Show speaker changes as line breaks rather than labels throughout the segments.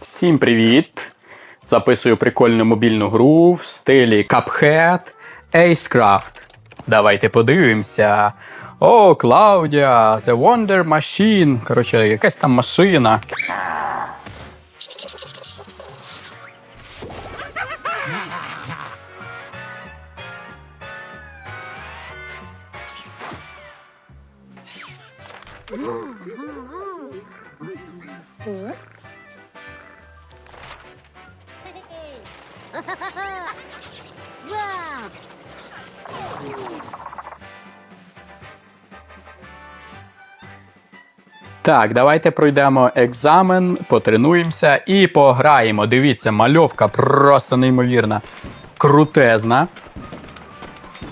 Всім привіт! Записую прикольну мобільну гру в стилі Cuphead Acecraft. Давайте подивимося. О, Клаудія, The Wonder Machine. Коротше, якась там машина. Так, давайте пройдемо екзамен, потренуємося і пограємо. Дивіться, мальовка просто неймовірна, крутезна.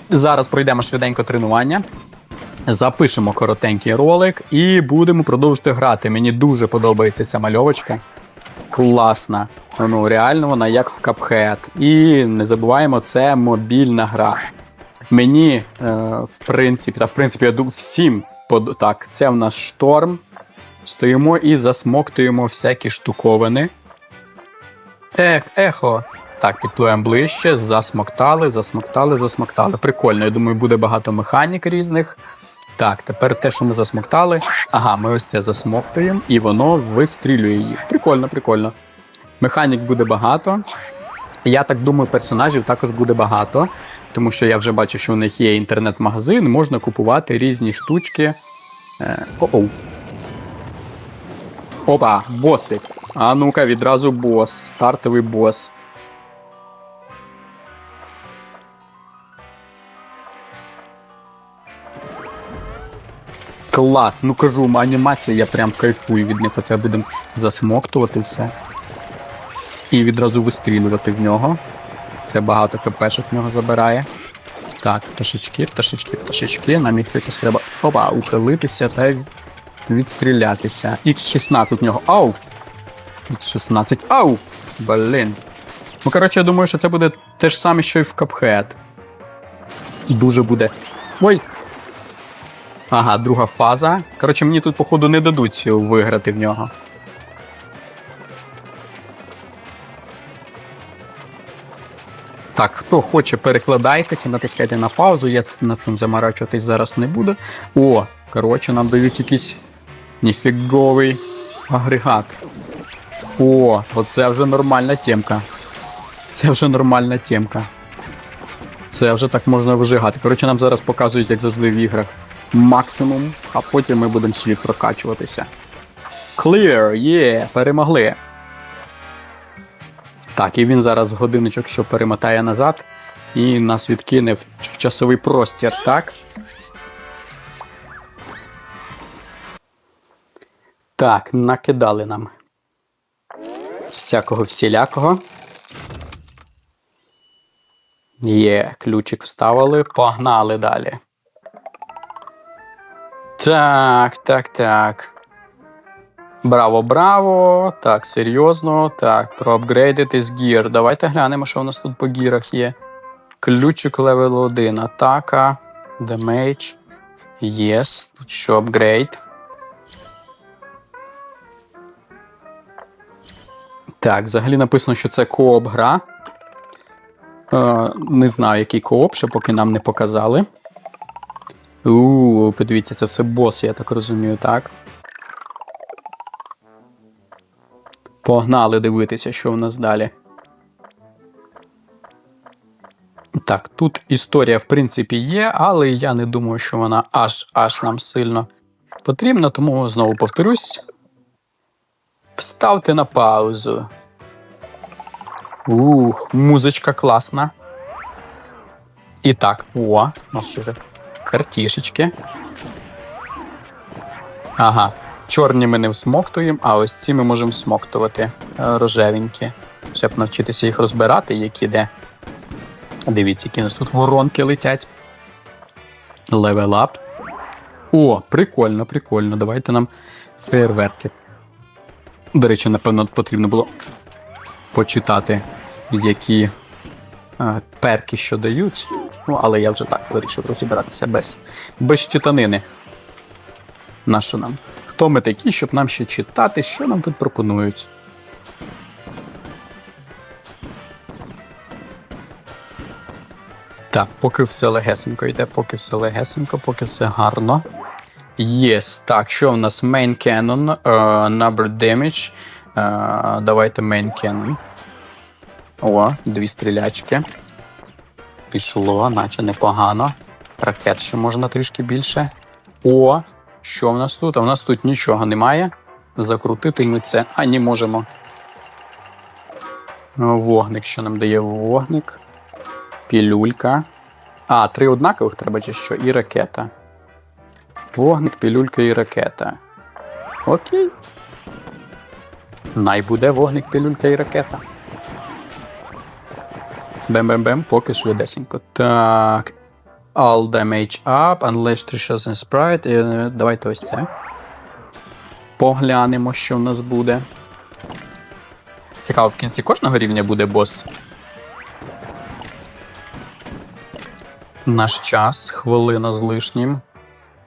Зараз пройдемо швиденько тренування. Запишемо коротенький ролик і будемо продовжити грати. Мені дуже подобається ця мальовочка. Класна. Ну, реально вона як в Cuphead. І не забуваємо, це мобільна гра. Мені, е, в принципі, та в принципі, я думаю, всім так, це в нас шторм. Стоїмо і засмоктуємо всякі штуковини. Ех, ехо. Так, підпливемо ближче, засмоктали, засмоктали, засмоктали. Прикольно, я думаю, буде багато механік різних. Так, тепер те, що ми засмоктали. Ага, ми ось це засмоктуємо, і воно вистрілює їх. Прикольно, прикольно. Механік буде багато. Я так думаю, персонажів також буде багато, тому що я вже бачу, що у них є інтернет-магазин, можна купувати різні штучки. Е, О-оу. Опа, босик. А ну-ка, відразу бос. Стартовий бос. Клас, ну кажу, анімація, я прям кайфую від них. Оце будемо засмоктувати все. І відразу вистрілювати в нього. Це багато хпшок в нього забирає. Так, пташечки, пташечки, пташечки. Нам їх якось треба. Опа, ухилитися та відстрілятися. Х16 в нього. Ау! Х16. Ау! Блін. Ну, коротше, я думаю, що це буде те ж саме, що і в Cuphead. Дуже буде. Ой! Ага, друга фаза. Коротше, мені тут, походу, не дадуть виграти в нього. Так, хто хоче, перекладайте чи натискайте на паузу. Я над цим заморачуватись зараз не буду. О, коротше, нам дають якийсь ніфіговий агрегат. О, оце вже нормальна темка. Це вже нормальна темка. Це вже так можна вижигати. Коротше, нам зараз показують, як завжди в іграх, максимум, а потім ми будемо собі прокачуватися. Clear, є, перемогли. Так, і він зараз годиночок, що перемотає назад, і нас відкине в, в часовий простір, так? Так, накидали нам всякого всілякого. Є, ключик вставили, погнали далі. Так, так, так. Браво, браво. Так, серйозно. Так, проапгрейдити з гір. Давайте глянемо, що у нас тут по гірах є. Ключик левел 1. Атака. Демейдж. Єс. Тут що апгрейд. Так, взагалі написано, що це кооп гра. Е, не знаю, який кооп, ще поки нам не показали. У, подивіться, це все бос, я так розумію, так? Погнали дивитися, що в нас далі. Так, тут історія, в принципі, є, але я не думаю, що вона аж аж нам сильно потрібна, тому знову повторюсь. Ставте на паузу. Ух, музичка класна. І так, о, у ще за картішечки. Ага. Чорні ми не всмоктуємо, а ось ці ми можемо всмоктувати е, рожевенькі. Щоб навчитися їх розбирати, які де. Дивіться, які у нас тут воронки летять. Up. О, прикольно, прикольно. Давайте нам фейерверки. До речі, напевно, потрібно було почитати, які е, перки що дають. Ну, але я вже так вирішив розібратися без без читанини. Нащо нам? Хто ми такі, щоб нам ще читати, що нам тут пропонують? Так, поки все легесенько йде, поки все легесенько, поки все гарно. Єс. Так, що в нас? Main Cannon, е, Number Damage. Е, давайте Main Cannon. О, дві стрілячки. Пішло, наче непогано. Ракет ще можна трішки більше. О, що в нас тут? А в нас тут нічого немає. Закрутити ми це, а не можемо. Вогник, що нам дає вогник. Пілюлька. А, три однакових треба чи що? І ракета. Вогник, пілюлька і ракета. Окей. Най буде вогник, пілюлька і ракета. Бем-бем-бем, поки швидесенько. Так. All damage up, unleash Trishas and Sprite. Е, Давайте ось це. Поглянемо, що в нас буде. Цікаво, в кінці кожного рівня буде бос. Наш час, хвилина з лишнім.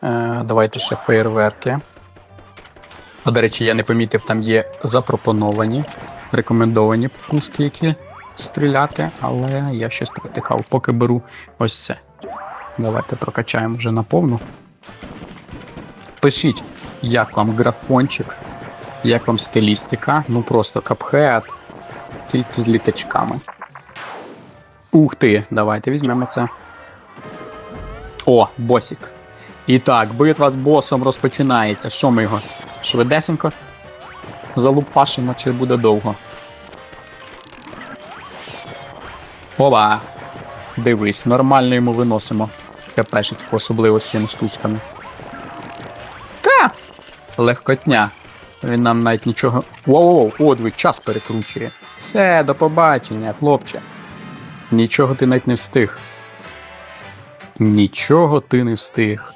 Е, давайте ще фейерверки. А, до речі, я не помітив, там є запропоновані, рекомендовані пушки, які стріляти, але я щось провтикав. Поки беру ось це. Давайте прокачаємо вже наповну. Пишіть, як вам графончик, як вам стилістика. Ну просто капхет, тільки з літачками. Ух ти, давайте візьмемо це. О, босік. І так, битва з босом розпочинається. Що ми його? Швидесенько? Залупашимо, чи буде довго? Оба! Дивись, нормально йому виносимо. КПшечку, особливо з цими штучками. Та! Легкотня. Він нам навіть нічого. Воу-воу, о, час перекручує. Все, до побачення, хлопче. Нічого ти навіть не встиг. Нічого ти не встиг.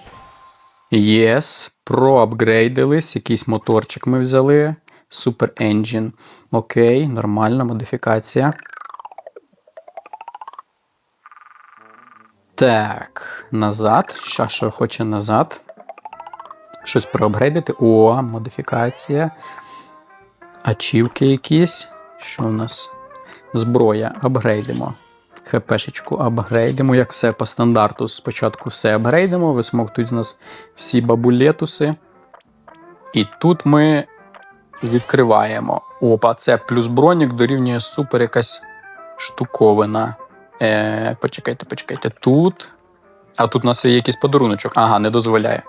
Єс, проапгрейдились, якийсь моторчик ми взяли. Super Engine. Окей, нормальна модифікація. Так, назад. Що, що хоче назад. Щось проапгрейдити. О, модифікація. Ачівки якісь. Що у нас? Зброя. Апгрейдимо. ХПшечку апгрейдимо, як все по стандарту. Спочатку все апгрейдимо, висмоктують з нас всі бабулетуси. І тут ми відкриваємо. Опа, це плюс бронік дорівнює супер якась штуковина. Е, почекайте, почекайте. Тут. А тут у нас є якийсь подаруночок. Ага, не дозволяє.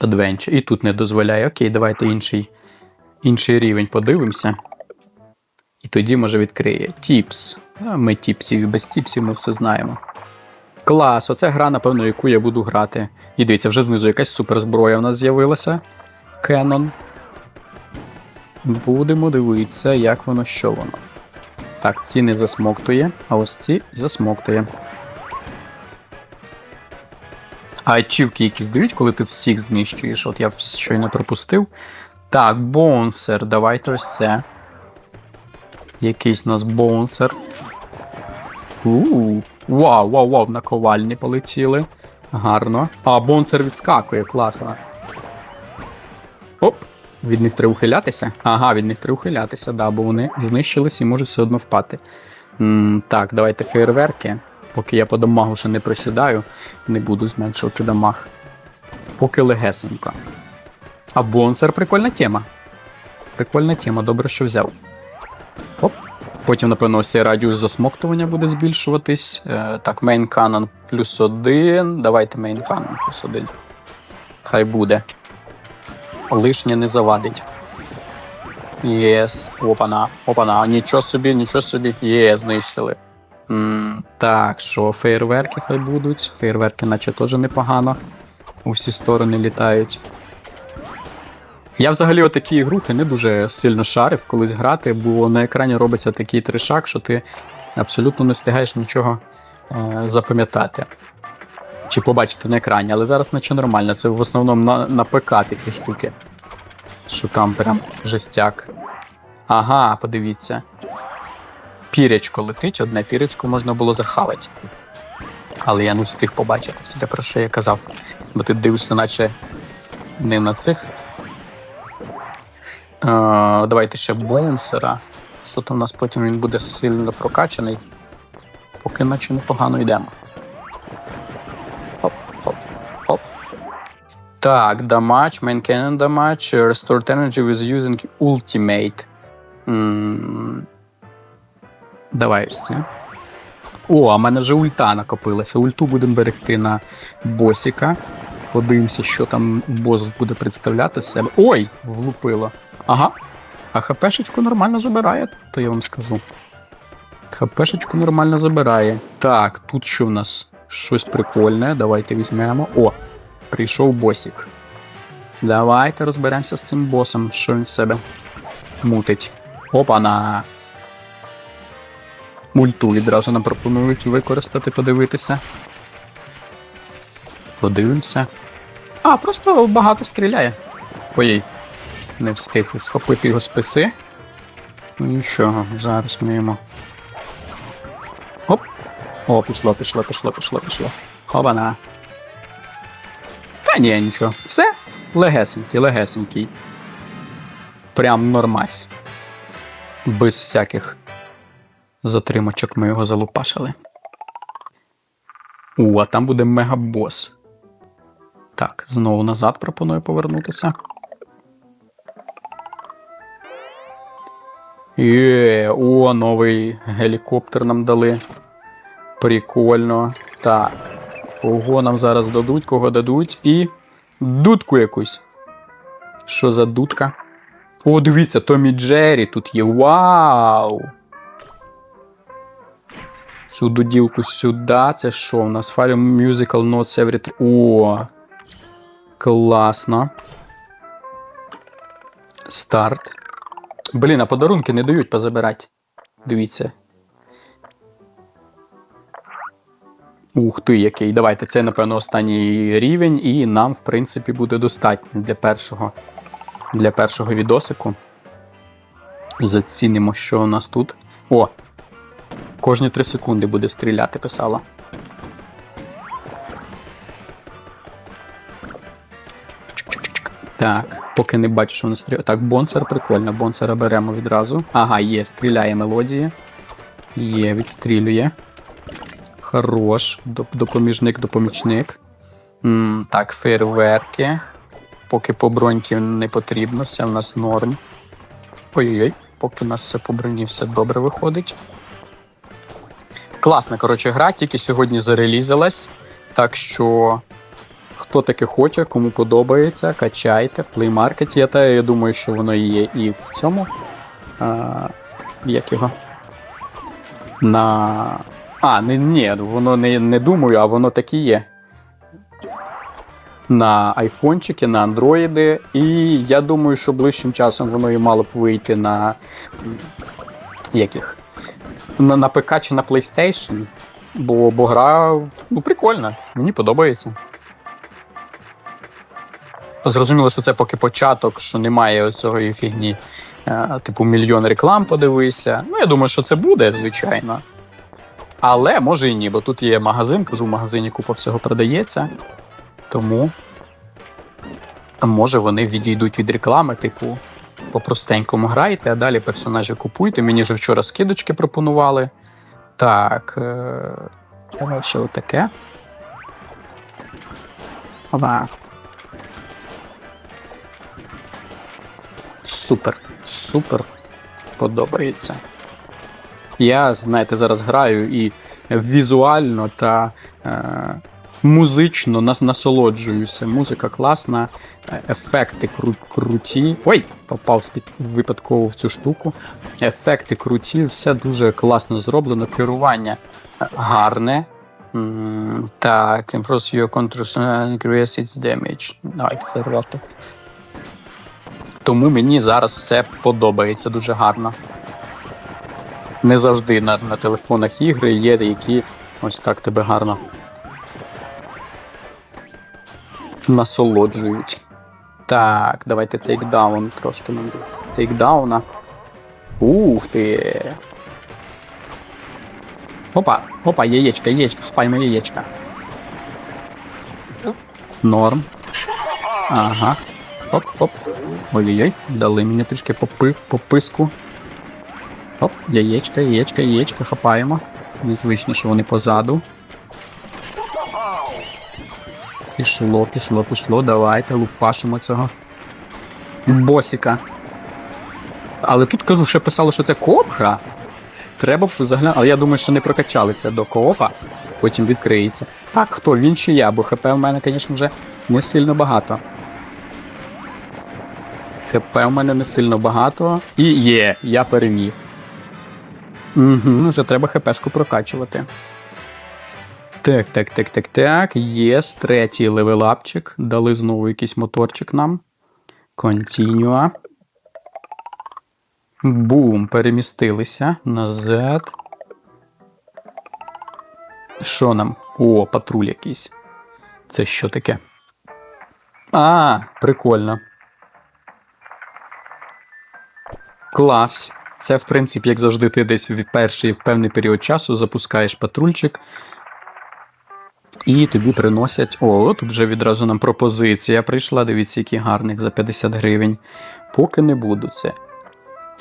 Adventure. І тут не дозволяє. Окей, давайте інший, інший рівень подивимося. І тоді, може, відкриє. Тіпс. Ми тіпсів без тіпсів ми все знаємо. Клас, оце гра, напевно, яку я буду грати. І дивіться, вже знизу якась суперзброя у нас з'явилася. Canon. Будемо дивитися, як воно, що воно. Так, ці не засмоктує, а ось ці засмоктує. А ачівки якісь дають, коли ти всіх знищуєш. От я щойно пропустив. Так, бонсер, давайте ось це. Якийсь у нас боунсер. У, Вау, вау, вау, на ковальні полетіли. Гарно. А, бонсер відскакує, класно. Оп. Від них треба ухилятися? Ага, від них треба ухилятися, да, бо вони знищились і можуть все одно впати. м так, давайте фейерверки. Поки я по дамагу ще не присідаю, не буду зменшувати дамаг. Поки легесенько. А бонсер прикольна тема. Прикольна тема, добре, що взяв. Потім, напевно, цей радіус засмоктування буде збільшуватись. Е, так, main cannon плюс один. Давайте main cannon плюс один. Хай буде. Лишнє не завадить. Єс. Опана. Опана. Нічого собі, нічого собі. Є, знищили. м так, що, фейерверки хай будуть. Фейерверки, наче теж непогано. У всі сторони літають. Я взагалі отакі ігрухи не дуже сильно шарив колись грати, бо на екрані робиться такий тришак, що ти абсолютно не встигаєш нічого е, запам'ятати. Чи побачити на екрані, але зараз наче нормально. Це в основному на, на ПК такі штуки. Що там прям жестяк. Ага, подивіться. Пірячко летить, одне пірячко можна було захавати. Але я не встиг побачити. Це те, про що я казав. Бо ти дивишся, наче не на цих. Давайте ще бонсера. Що там у нас потім він буде сильно прокачаний. поки наче непогано йдемо. Хоп, хоп, хоп. Так, damage, main cannon damage, restored energy with using ultimate. М, Давай ось це. О, а в мене вже ульта накопилася. Ульту будемо берегти на босіка. Подивимося, що там бос буде представляти з себе. Ой, влупило. Ага. А ХПшечку нормально забирає, то я вам скажу. ХПшечку нормально забирає. Так, тут що в нас? Щось прикольне. Давайте візьмемо. О, прийшов босік. Давайте розберемося з цим босом, що він себе мутить. Опа-на. Мульту відразу нам пропонують використати, подивитися. Подивимося. А, просто багато стріляє. Ой, не встиг схопити його списи. Ну нічого, зараз ми йому. Оп. О, пішло, пішло, пішло, пішло, пішло. Хобана. Та ні, нічого. Все. Легесенький, легесенький. Прям нормась. Без всяких затримочок ми його залупашили. О, а там буде мегабос. Так, знову назад пропоную повернутися. Є, о, новий гелікоптер нам дали. Прикольно. Так. Кого нам зараз дадуть, кого дадуть і. Дудку якусь. Що за дудка? О, дивіться, Томі Джері тут є. Вау! Цю дуділку сюди. Це що? У нас файл Musical Notes Every... О! Класно. Старт. Блін, а подарунки не дають позабирати. Дивіться. Ух ти, який. Давайте, це, напевно, останній рівень, і нам, в принципі, буде достатньо для першого, для першого відосику. Зацінимо, що у нас тут. О! Кожні 3 секунди буде стріляти, писала. Так, поки не бачу, що воно стріляє. Так, бонсер прикольно. Бонсера беремо відразу. Ага, є, стріляє мелодії. Є, відстрілює. Хорош. Допоміжник, допомічник. М, так, фейерверки. Поки по броньки не потрібно, все в нас норм. Ой-ой-ой, поки у нас все по броні, все добре виходить. Класна, коротше, гра, тільки сьогодні зарелізилась. Так що, хто таке хоче, кому подобається, качайте в плеймаркеті. Я, та, я думаю, що воно є і в цьому. А, як його? На. А, не, ні, воно не, не думаю, а воно так і є. На айфончики, на андроїди. І я думаю, що ближчим часом воно і мало б вийти на. Яких? На, на ПК чи на PlayStation. Бо, бо гра ну, прикольна, мені подобається. Зрозуміло, що це поки початок, що немає цієї фігні, е, типу мільйон реклам подивися. Ну, я думаю, що це буде, звичайно. Але може і ні, бо тут є магазин, кажу, в магазині купа всього продається. Тому може вони відійдуть від реклами, типу, по-простенькому грайте, а далі персонажі купуйте. Мені вже вчора скидочки пропонували. Так. Е- давай ще отаке. Опа. Супер, супер. Подобається. Я, знаєте, зараз граю і візуально та е, музично нас, насолоджуюся. Музика класна, ефекти кру, круті. Ой, попав спід, випадково в цю штуку. Ефекти круті, все дуже класно зроблено. Керування гарне. Так, improves your control and increase its damage. Давайте фейерверки. Тому мені зараз все подобається дуже гарно. Не завжди на, на телефонах ігри є, які ось так тебе гарно насолоджують. Так, давайте тейкдаун трошки нам тейкдауна. Ух ти. Опа, опа, яєчка, яєчка, хапаємо яєчка. Норм. Ага. Оп, оп. Ой-ой-ой, дали мені трішки попи, пописку. Оп, яєчка, яєчка, яєчка, хапаємо. Незвично, що вони позаду. Пішло, пішло, пішло. Давайте лупашимо цього. Босіка. Але тут кажу, ще писало, що це кооп. Треба б заглянути. Але я думаю, що не прокачалися до коопа, потім відкриється. Так, хто він чи я, бо ХП в мене, звісно, вже не сильно багато. ХП в мене не сильно багато. І є, я переміг. Угу, вже треба ХПшку прокачувати. Так, так, так, так, так. Є третій левелапчик. Дали знову якийсь моторчик нам. Continua. Бум, перемістилися назад. Що нам? О, патруль якийсь. Це що таке? А, прикольно. Клас. Це, в принципі, як завжди, ти десь в перший в певний період часу запускаєш патрульчик. І тобі приносять. О, тут вже відразу нам пропозиція прийшла. Дивіться, який гарник за 50 гривень. Поки не буду це.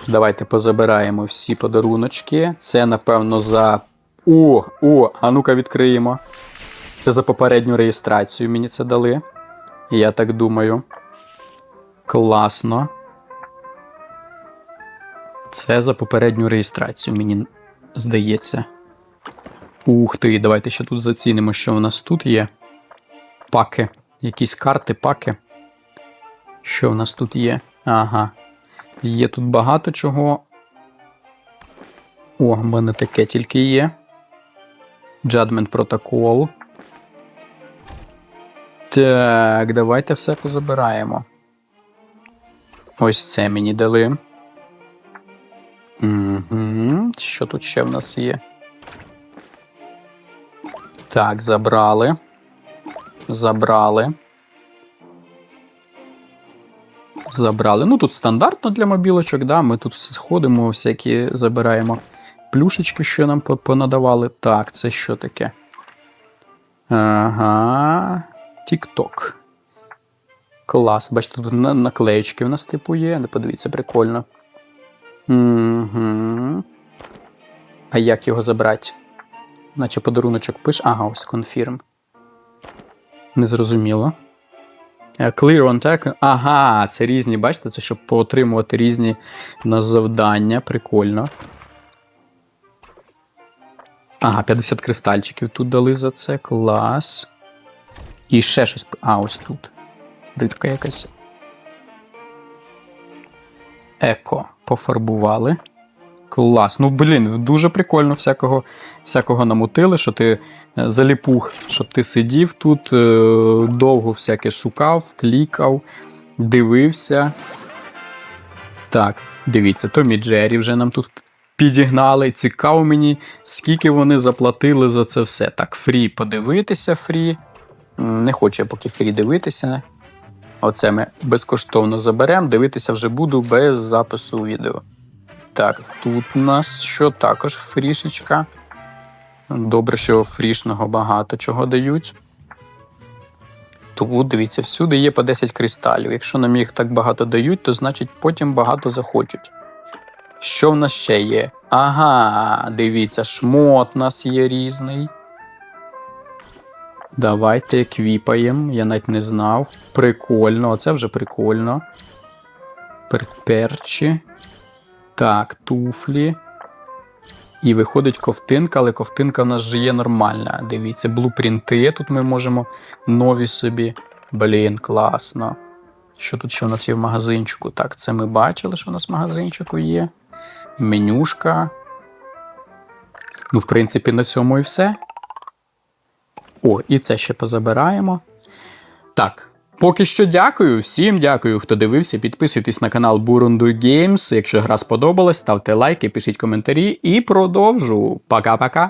Давайте позабираємо всі подаруночки. Це, напевно, за. О, о, а ну-ка відкриємо. Це за попередню реєстрацію мені це дали. Я так думаю. Класно. Це за попередню реєстрацію, мені здається. Ух ти, давайте ще тут зацінимо, що у нас тут є. Паки. Якісь карти, паки. Що в нас тут є? Ага. Є тут багато чого. О, в мене таке тільки є. Judgment Protocol. Так, давайте все позабираємо. Ось це мені дали. Угу. Що тут ще в нас є? Так, забрали. Забрали. Забрали. Ну, тут стандартно для мобілочок, да. Ми тут сходимо, всякі забираємо плюшечки, що нам понадавали. Так, це що таке? Ага. Тік-ток. Клас. Бачите, тут наклеєчки в нас типу є. Подивіться, прикольно. Угу. А як його забрати? Наче подаруночок пиш. Ага, ось конфірм. Незрозуміло. Е, Clear on tag. Ага, це різні, бачите, це щоб поотримувати різні на завдання. Прикольно. Ага, 50 кристальчиків тут дали за це. Клас. І ще щось. А, ось тут. Рибка якась. Еко. Пофарбували. Клас. Ну, блін, дуже прикольно всякого, всякого намутили, що ти е, заліпух, щоб ти сидів тут, е, довго всяке шукав, клікав, дивився. Так, дивіться, Томі Джері вже нам тут підігнали. Цікаво мені, скільки вони заплатили за це все. Так, фрі подивитися, фрі. Не хочу я поки фрі дивитися. Оце ми безкоштовно заберемо. Дивитися вже буду без запису відео. Так, тут у нас що також фрішечка. Добре, що фрішного багато чого дають. Тут, дивіться, всюди є по 10 кристалів. Якщо нам їх так багато дають, то значить потім багато захочуть. Що в нас ще є? Ага, дивіться, шмот у нас є різний. Давайте еквіпаємо, я навіть не знав. Прикольно, оце вже прикольно. Перчі. Так, туфлі. І виходить ковтинка, але ковтинка в нас же є нормальна. Дивіться, блупринти. Тут ми можемо нові собі. Блін, класно. Що тут ще у нас є в магазинчику? Так, це ми бачили, що у нас в магазинчику є. Менюшка. Ну, в принципі, на цьому і все. О, і це ще позабираємо. Так. Поки що дякую. Всім дякую, хто дивився. Підписуйтесь на канал Бурунду Games. Якщо гра сподобалась, ставте лайки, пишіть коментарі і продовжу. Пока-пока.